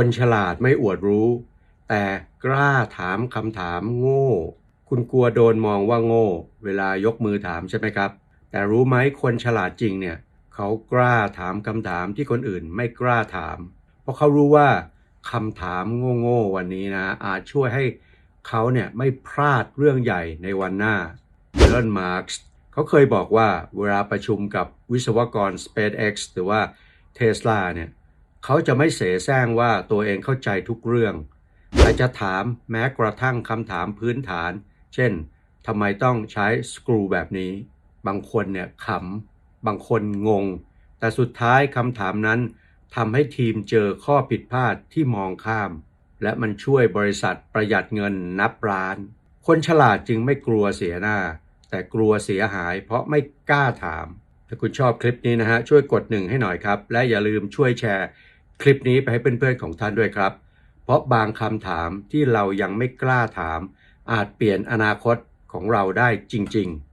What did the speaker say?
คนฉลาดไม่อวดรู้ แต่กล้าถามคำถามโง่ คุณกลัวโดนมองว่าโง่ เวลายกมือถามใช่ไหมครับ แต่รู้ไหมคนฉลาดจริงเนี่ยเขากล้าถามคำถามที่คนอื่นไม่กล้าถาม เพราะเขารู้ว่าคำถามโง่ๆวันนี้นะอาจช่วยให้เขาเนี่ยไม่พลาดเรื่องใหญ่ในวันหน้าเอลอนมาร์กเขาเคยบอกว่าเวลาประชุมกับวิศวกร SpaceX หรือว่า Tesla เนี่ย เขาจะไม่เสแสร้งว่าตัวเองเข้าใจทุกเรื่อง แต่จะถามแม้กระทั่งคำถามพื้นฐาน เช่นทำไมต้องใช้สกรูแบบนี้ บางคนเนี่ยขำ บางคนงง แต่สุดท้ายคำถามนั้นทำให้ทีมเจอข้อผิดพลาดที่มองข้าม และมันช่วยบริษัทประหยัดเงินนับล้าน คนฉลาดจึงไม่กลัวเสียหน้า แต่กลัวเสียหายเพราะไม่กล้าถาม ถ้าคุณชอบคลิปนี้นะฮะ ช่วยกดหนึ่งให้หน่อยครับ และอย่าลืมช่วยแชร์ คลิปนี้ไปให้เพื่อนๆของท่านด้วยครับ เพราะบางคำถามที่เรายังไม่กล้าถาม อาจเปลี่ยนอนาคตของเราได้จริง ๆ